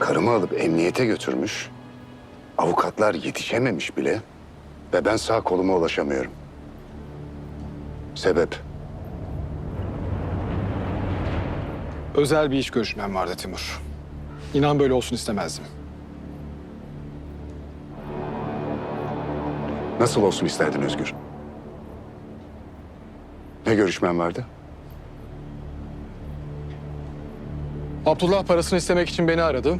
Karımı alıp emniyete götürmüş. Avukatlar yetişememiş bile. Ve ben sağ koluma ulaşamıyorum. Sebep? Özel bir iş görüşmem vardı Timur. İnan böyle olsun istemezdim. Nasıl olsun isterdin Özgür? Ne görüşmen vardı? Abdullah parasını istemek için beni aradı.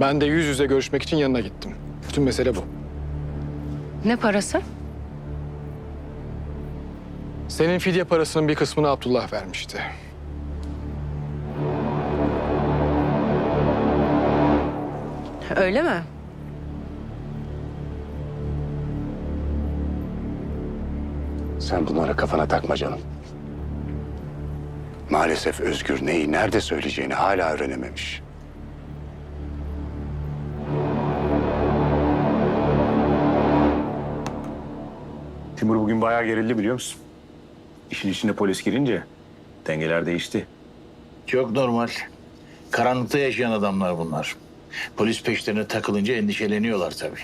Ben de yüz yüze görüşmek için yanına gittim. Bütün mesele bu. Ne parası? Senin fidye parasının bir kısmını Abdullah vermişti. Öyle mi? Sen bunlara kafana takma canım. Maalesef Özgür neyi nerede söyleyeceğini hala öğrenememiş. Timur bugün bayağı gerildi biliyor musun? İşin içine polis girince dengeler değişti. Çok normal. Karanlıkta yaşayan adamlar bunlar. Polis peşlerine takılınca endişeleniyorlar tabii.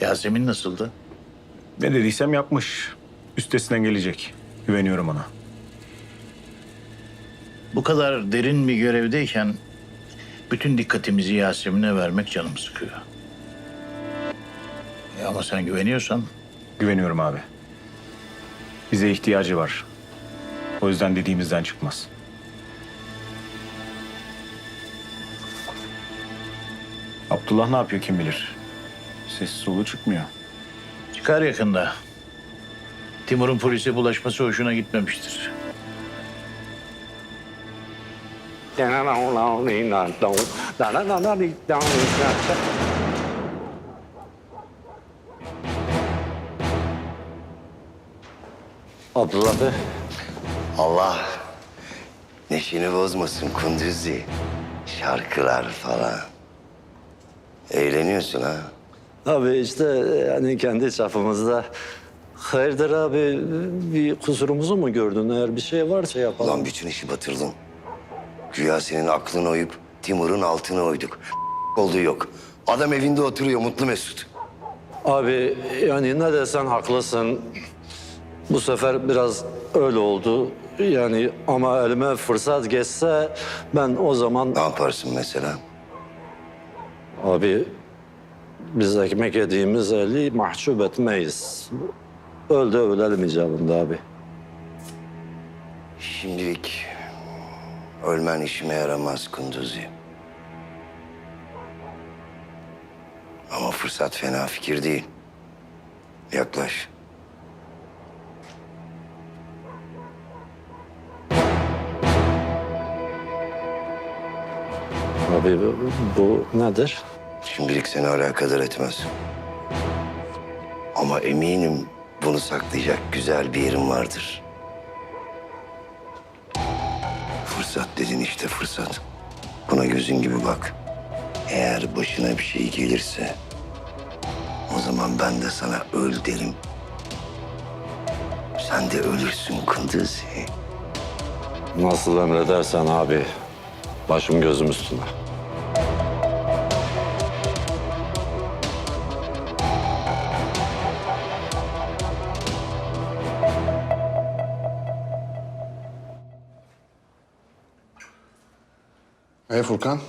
Yasemin nasıldı? Ne dediysem yapmış. Üstesinden gelecek. Güveniyorum ona. Bu kadar derin bir görevdeyken bütün dikkatimizi Yasemin'e vermek canımı sıkıyor. E ama sen güveniyorsan Güveniyorum abi. Bize ihtiyacı var. O yüzden dediğimizden çıkmaz. Abdullah ne yapıyor kim bilir. Ses solu çıkmıyor. Çıkar yakında. Timur'un polise bulaşması hoşuna gitmemiştir. Abdullah Bey. Allah neşeni bozmasın Kunduzi. Şarkılar falan. Eğleniyorsun ha. Abi işte yani kendi çapımızda. Hayırdır abi bir kusurumuzu mu gördün? Eğer bir şey varsa yapalım. Ulan bütün işi batırdın. Güya senin aklını oyup Timur'un altını oyduk. Olduğu yok. Adam evinde oturuyor mutlu mesut. Abi yani ne desen haklısın. Bu sefer biraz öyle oldu. Yani ama elime fırsat geçse ben o zaman Ne yaparsın mesela? abi biz ekmek yediğimiz eli mahcup etmeyiz. Öldü ölelim icabında abi. Şimdilik ölmen işime yaramaz Kunduzi. Ama fırsat fena fikir değil. Yaklaş. Abi bu, bu nedir? Şimdilik seni alakadar etmez. Ama eminim bunu saklayacak güzel bir yerim vardır. Fırsat dedin işte fırsat. Buna gözün gibi bak. Eğer başına bir şey gelirse... ...o zaman ben de sana öl derim. Sen de ölürsün Kunduzi. Nasıl emredersen abi. Başım gözüm üstüne. E Furkan?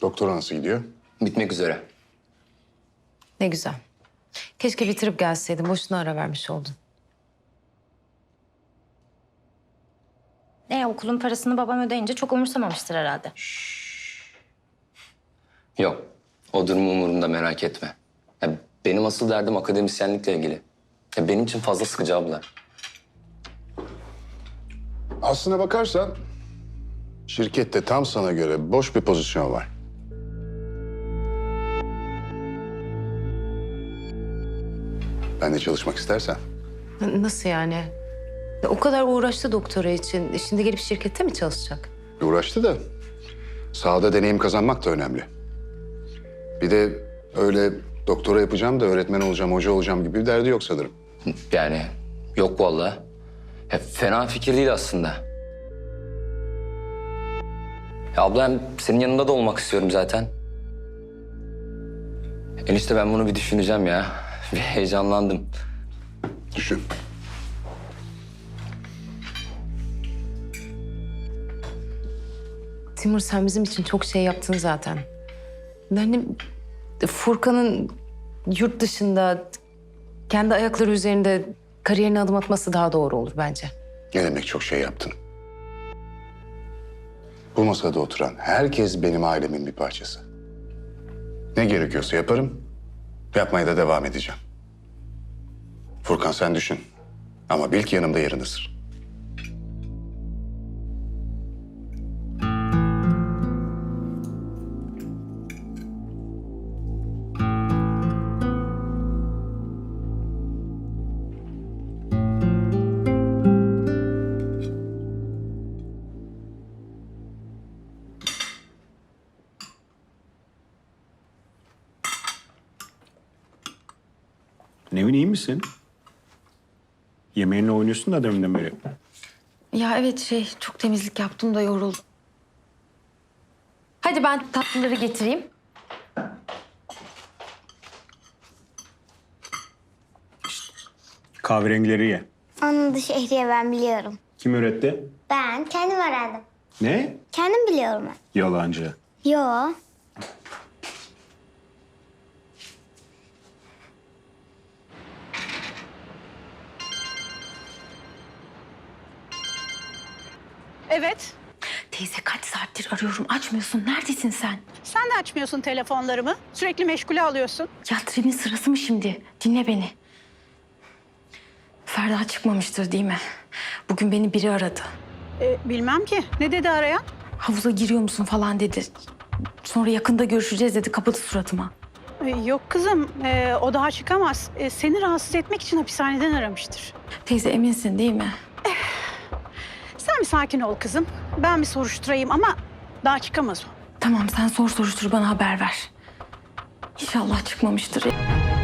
Doktor nasıl gidiyor? Bitmek üzere. Ne güzel. Keşke bitirip gelseydin. Boşuna ara vermiş oldun. E okulun parasını babam ödeyince çok umursamamıştır herhalde. Yok. O durum umurumda merak etme. Ya benim asıl derdim akademisyenlikle ilgili. Ya benim için fazla sıkıcı abla. Aslına bakarsan şirkette tam sana göre boş bir pozisyon var. Ben de çalışmak istersen. N- Nasıl yani? Ya O kadar uğraştı doktora için. Şimdi gelip şirkette mi çalışacak? Uğraştı da sahada deneyim kazanmak da önemli. Bir de öyle Doktora yapacağım da öğretmen olacağım, hoca olacağım gibi bir derdi yok sanırım. Yani yok vallahi. Ya, fena fikir değil aslında. Ya abla hem senin yanında da olmak istiyorum zaten. Enişte ben bunu bir düşüneceğim ya. Bir heyecanlandım. Düşün. Timur sen bizim için çok şey yaptın zaten. Yani Furkan'ın yurt dışında kendi ayakları üzerinde kariyerine adım atması daha doğru olur bence. Ne demek çok şey yaptın. Bu masada oturan herkes benim ailemin bir parçası. Ne gerekiyorsa yaparım, yapmaya da devam edeceğim. Furkan sen düşün. Ama bil ki yanımda yerin ısır. Nevin iyi misin? Yemeğinle oynuyorsun da deminden beri. Ya evet şey çok temizlik yaptım da yoruldum. Hadi ben tatlıları getireyim. Kahverengileri ye. Onun da şehriye ben biliyorum. Kim öğretti? Ben kendim öğrendim. Ne? Kendim biliyorum ben. Yalancı. Yo. Evet. Teyze kaç saattir arıyorum açmıyorsun. Neredesin sen? Sen de açmıyorsun telefonlarımı. Sürekli meşgule alıyorsun. Ya trenin sırası mı şimdi? Dinle beni. Ferda çıkmamıştır değil mi? Bugün beni biri aradı. Ee, bilmem ki. Ne dedi arayan? Havuza giriyor musun falan dedi. Sonra yakında görüşeceğiz dedi. Kapadı suratıma. Ee, yok kızım. ee, o daha çıkamaz. Ee, seni rahatsız etmek için hapishaneden aramıştır. Teyze eminsin değil mi? Sen bir sakin ol kızım. Ben bir soruşturayım ama daha çıkamaz o. Tamam sen sor soruştur bana haber ver. İnşallah çıkmamıştır.